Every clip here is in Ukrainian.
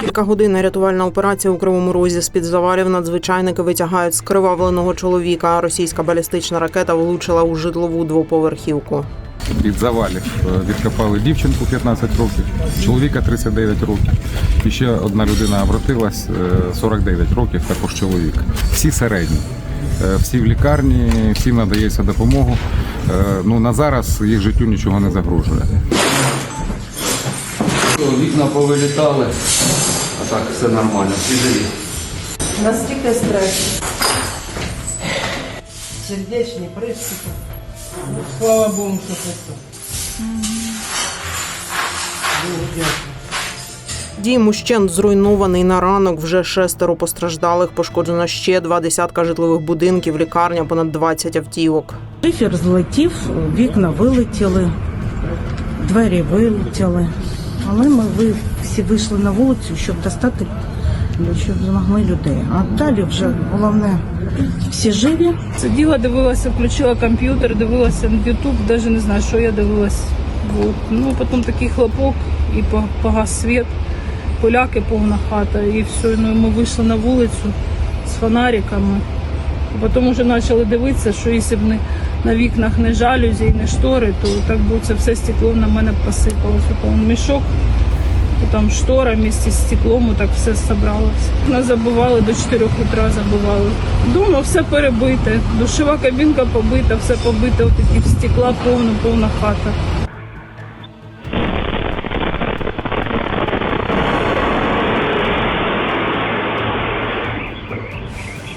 Кілька годин рятувальна операція у Кривому Розі з під завалів надзвичайники витягають скривавленого чоловіка. Російська балістична ракета влучила у житлову двоповерхівку. Від завалів е, відкопали дівчинку 15 років, чоловіка 39 років. І ще одна людина обратилась е, 49 років, також чоловік. Всі середні. Е, Всі в лікарні, всім надається допомогу. Е, Ну на зараз їх життю нічого не загрожує. Вікна повилітали, а так все нормально, всі живі. Наскільки стрес? Сердечні приступи. Слава Богу, що це. Богу дякую. Дім ущент зруйнований на ранок. Вже шестеро постраждалих. Пошкоджено ще два десятка житлових будинків, лікарня, понад 20 автівок. Шифер злетів, вікна вилетіли, двері вилетіли. Але ми ви- всі вийшли на вулицю, щоб достати, щоб змогли людей. А далі вже головне всі живі. Сиділа, дивилася, включила комп'ютер, дивилася на Ютуб, навіть не знаю, що я дивилась. Вот. Ну, потім такий хлопок і по- погас світ, поляки повна хата, і все. Ну, ми вийшли на вулицю з фонариками. Потім вже почали дивитися, що якщо б не, на вікнах не жалюзі і не штори, то так би це все стекло на мене посипалося. Там мішок, там штора місці з стеклом, так все зібралося. Нас забивали до 4 утра забивали. Дома все перебите, душова кабінка побита, все побите, отакі стекла повна, повна хата.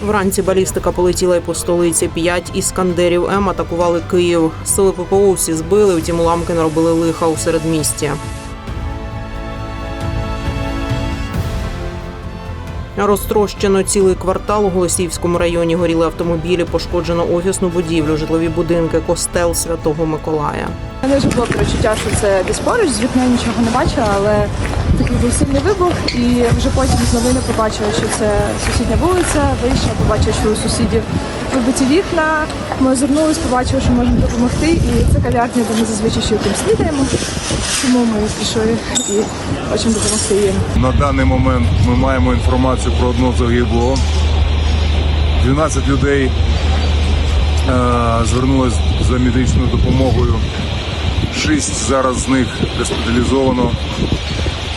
Вранці балістика полетіла й по столиці. П'ять іскандерів М атакували Київ. Сили ППО всі збили, втім уламки наробили лиха у середмісті. Розтрощено цілий квартал у Голосіївському районі. Горіли автомобілі, пошкоджено офісну будівлю, житлові будинки, костел Святого Миколая. У мене вже відчуття, що це десь поруч, з вікна нічого не бачила, але такий був сильний вибух, і вже потім з новини побачила, що це сусідня вулиця. Вийшла, побачила, що у сусідів вибиті вікна. Ми озирнулись, побачили, що можемо допомогти. І це кав'ярня, де ми зазвичай ще яким снідаємо. Тому ми пішли і хочемо допомогти їм. На даний момент ми маємо інформацію про одного загиблого. 12 людей е, звернулись за медичною допомогою. Шість зараз з них госпіталізовано.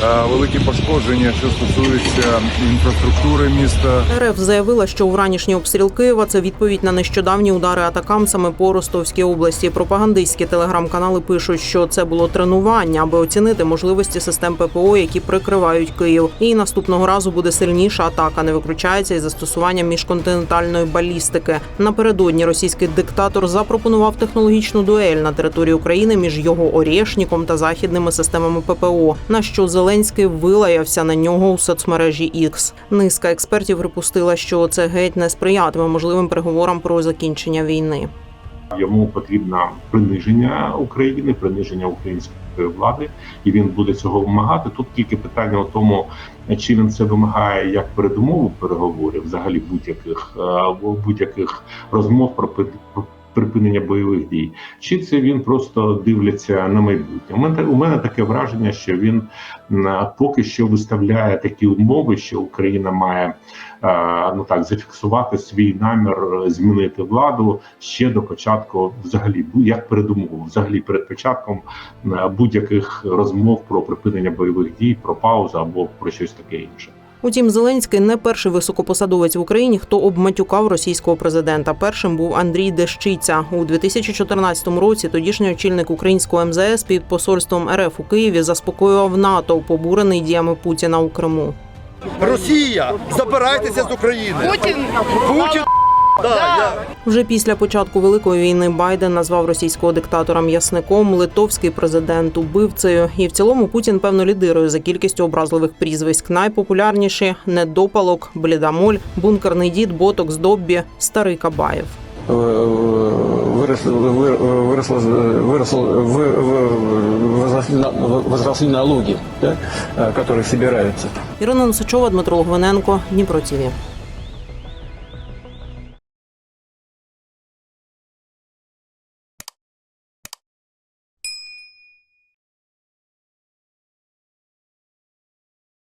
Е, великі пошкодження, що стосується інфраструктури міста. РФ заявила, що вранішній обстріл Києва це відповідь на нещодавні удари атакам саме по Ростовській області. Пропагандистські телеграм-канали пишуть, що це було тренування, аби оцінити можливості систем ППО, які прикривають Київ. І наступного разу буде сильніша атака. Не виключається із застосуванням міжконтинентальної балістики. Напередодні російський диктатор запропонував технологічну дуель на території України між його Орєшніком та західними системами ППО. На що Зеленський вилаявся на нього у соцмережі X. Низка експертів припустила, що це геть не сприятиме можливим переговорам про закінчення війни. Йому потрібно приниження України, приниження української влади, і він буде цього вимагати. Тут тільки питання у тому, чи він це вимагає як передумову переговорів, взагалі будь-яких е, будь-яких розмов про припинення бойових дій, чи це він просто дивляться на майбутнє. У мене у мене таке враження, що він поки що виставляє такі умови, що Україна має ну так зафіксувати свій намір е, змінити владу ще до початку, взагалі, як передумову, взагалі перед початком будь-яких розмов про припинення бойових дій, про паузу або про щось таке інше. Утім, Зеленський не перший високопосадовець в Україні, хто обматюкав російського президента. Першим був Андрій Дещиця у 2014 році. Тодішній очільник українського МЗС під посольством РФ у Києві заспокоював НАТО, побурений діями Путіна у Криму. Росія, забирайтеся з України. Путін, Путін. Вже після початку великої війни Байден назвав російського диктатора м'ясником, литовський президент убивцею. І в цілому Путін певно лідирує за кількістю образливих прізвиськ. Найпопулярніші недопалок, блідамоль, бункерний дід, ботокс, доббі, старий Кабаєв. Виросли, виросли, виросли, возросли налоги, да, которые собираются. Ірина Носачова, Дмитро Логвиненко, Дніпро ТІВІ.